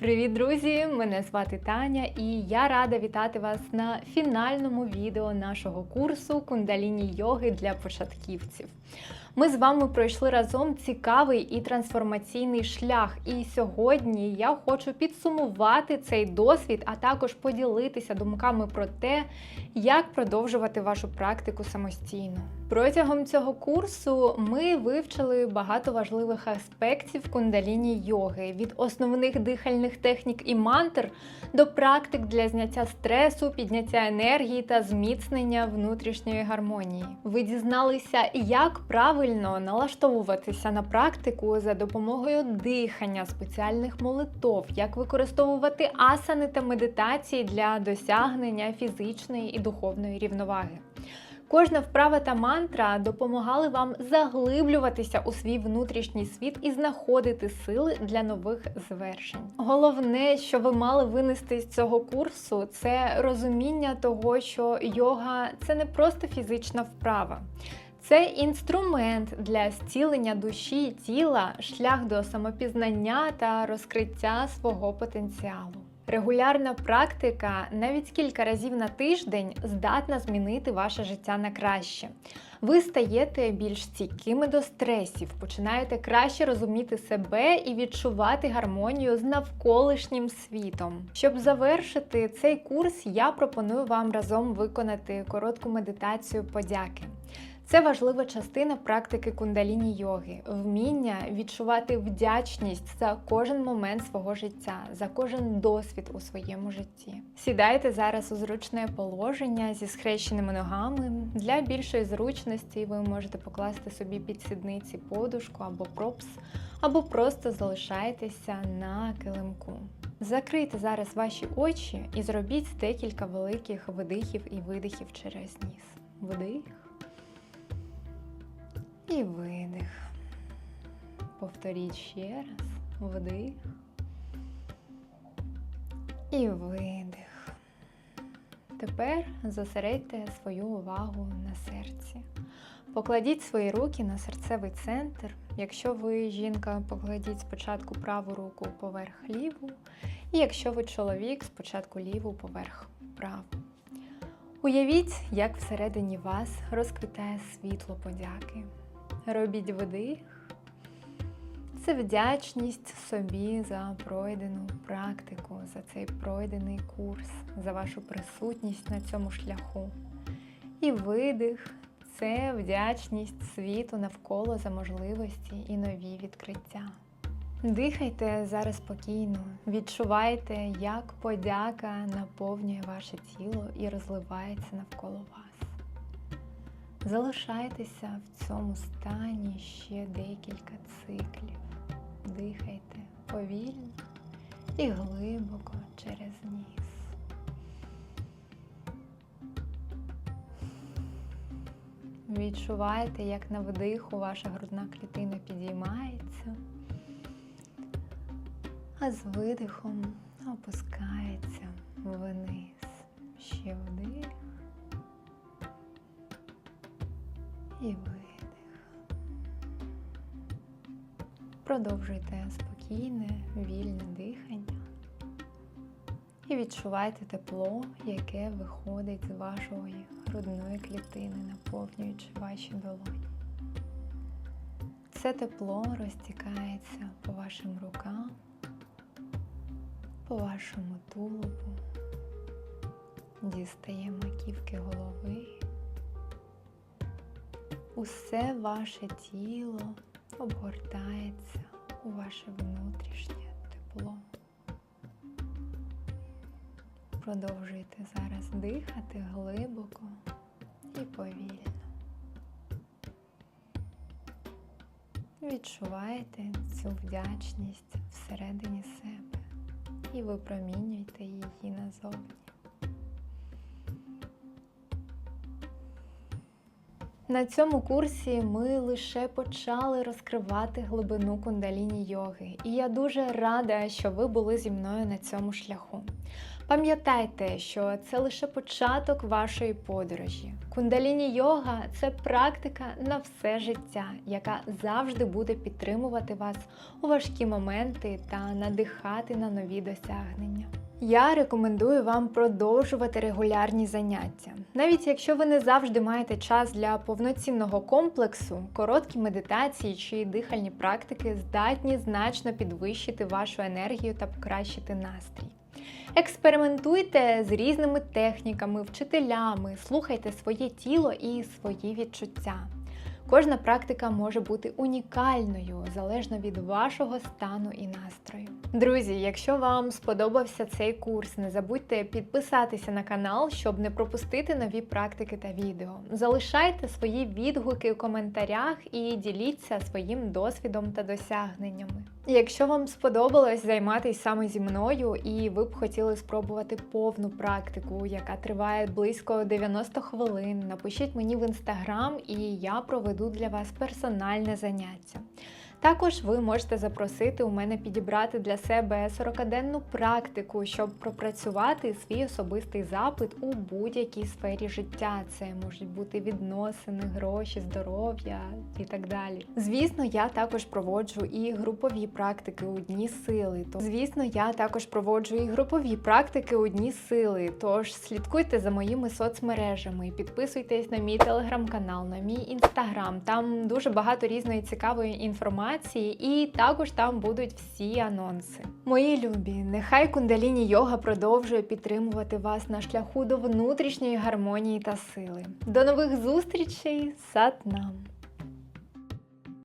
Привіт, друзі! Мене звати Таня, і я рада вітати вас на фінальному відео нашого курсу кундаліні йоги для початківців. Ми з вами пройшли разом цікавий і трансформаційний шлях. І сьогодні я хочу підсумувати цей досвід, а також поділитися думками про те, як продовжувати вашу практику самостійно. Протягом цього курсу ми вивчили багато важливих аспектів кундаліні йоги від основних дихальних технік і мантр до практик для зняття стресу, підняття енергії та зміцнення внутрішньої гармонії. Ви дізналися, як правильно налаштовуватися на практику за допомогою дихання, спеціальних молитов, як використовувати асани та медитації для досягнення фізичної і духовної рівноваги. Кожна вправа та мантра допомагали вам заглиблюватися у свій внутрішній світ і знаходити сили для нових звершень. Головне, що ви мали винести з цього курсу, це розуміння того, що йога це не просто фізична вправа. Це інструмент для зцілення душі і тіла, шлях до самопізнання та розкриття свого потенціалу. Регулярна практика навіть кілька разів на тиждень здатна змінити ваше життя на краще. Ви стаєте більш стійкими до стресів, починаєте краще розуміти себе і відчувати гармонію з навколишнім світом. Щоб завершити цей курс, я пропоную вам разом виконати коротку медитацію подяки. Це важлива частина практики кундаліні йоги, вміння відчувати вдячність за кожен момент свого життя, за кожен досвід у своєму житті. Сідайте зараз у зручне положення зі схрещеними ногами. Для більшої зручності ви можете покласти собі під сідниці подушку або пропс, або просто залишайтеся на килимку. Закрийте зараз ваші очі і зробіть декілька великих видихів і видихів через ніс. Вдих. І видих. Повторіть ще раз. Вдих. І видих. Тепер зосередьте свою увагу на серці. Покладіть свої руки на серцевий центр. Якщо ви жінка, покладіть спочатку праву руку поверх ліву. І якщо ви чоловік, спочатку ліву поверх праву. Уявіть, як всередині вас розквітає світло подяки. Робіть вдих. Це вдячність собі за пройдену практику, за цей пройдений курс, за вашу присутність на цьому шляху. І видих це вдячність світу навколо за можливості і нові відкриття. Дихайте зараз спокійно, відчувайте, як подяка наповнює ваше тіло і розливається навколо вас. Залишайтеся в цьому стані ще декілька циклів. Дихайте повільно і глибоко через ніс. Відчувайте, як на вдиху ваша грудна клітина підіймається, а з видихом опускається вниз. Ще вдих. І видих. Продовжуйте спокійне, вільне дихання і відчувайте тепло, яке виходить з вашої грудної клітини, наповнюючи ваші долоні. Це тепло розтікається по вашим рукам, по вашому тулубу, дістає маківки голови. Усе ваше тіло обгортається у ваше внутрішнє тепло. Продовжуйте зараз дихати глибоко і повільно. Відчувайте цю вдячність всередині себе і випромінюйте її назовні. На цьому курсі ми лише почали розкривати глибину кундаліні йоги, і я дуже рада, що ви були зі мною на цьому шляху. Пам'ятайте, що це лише початок вашої подорожі. Кундаліні йога це практика на все життя, яка завжди буде підтримувати вас у важкі моменти та надихати на нові досягнення. Я рекомендую вам продовжувати регулярні заняття. Навіть якщо ви не завжди маєте час для повноцінного комплексу, короткі медитації чи дихальні практики здатні значно підвищити вашу енергію та покращити настрій. Експериментуйте з різними техніками, вчителями, слухайте своє тіло і свої відчуття. Кожна практика може бути унікальною залежно від вашого стану і настрою. Друзі, якщо вам сподобався цей курс, не забудьте підписатися на канал, щоб не пропустити нові практики та відео. Залишайте свої відгуки у коментарях і діліться своїм досвідом та досягненнями. Якщо вам сподобалось займатися саме зі мною, і ви б хотіли спробувати повну практику, яка триває близько 90 хвилин, напишіть мені в інстаграм, і я проведу для вас персональне заняття. Також ви можете запросити у мене підібрати для себе 40-денну практику, щоб пропрацювати свій особистий запит у будь-якій сфері життя. Це можуть бути відносини, гроші, здоров'я і так далі. Звісно, я також проводжу і групові практики у дні сили. То, звісно, я також проводжу і групові практики у дні сили. Тож слідкуйте за моїми соцмережами, підписуйтесь на мій телеграм-канал, на мій інстаграм. Там дуже багато різної цікавої інформації і також там будуть всі анонси. Мої любі, нехай кундаліні йога продовжує підтримувати вас на шляху до внутрішньої гармонії та сили. До нових зустрічей, Сатнам! нам!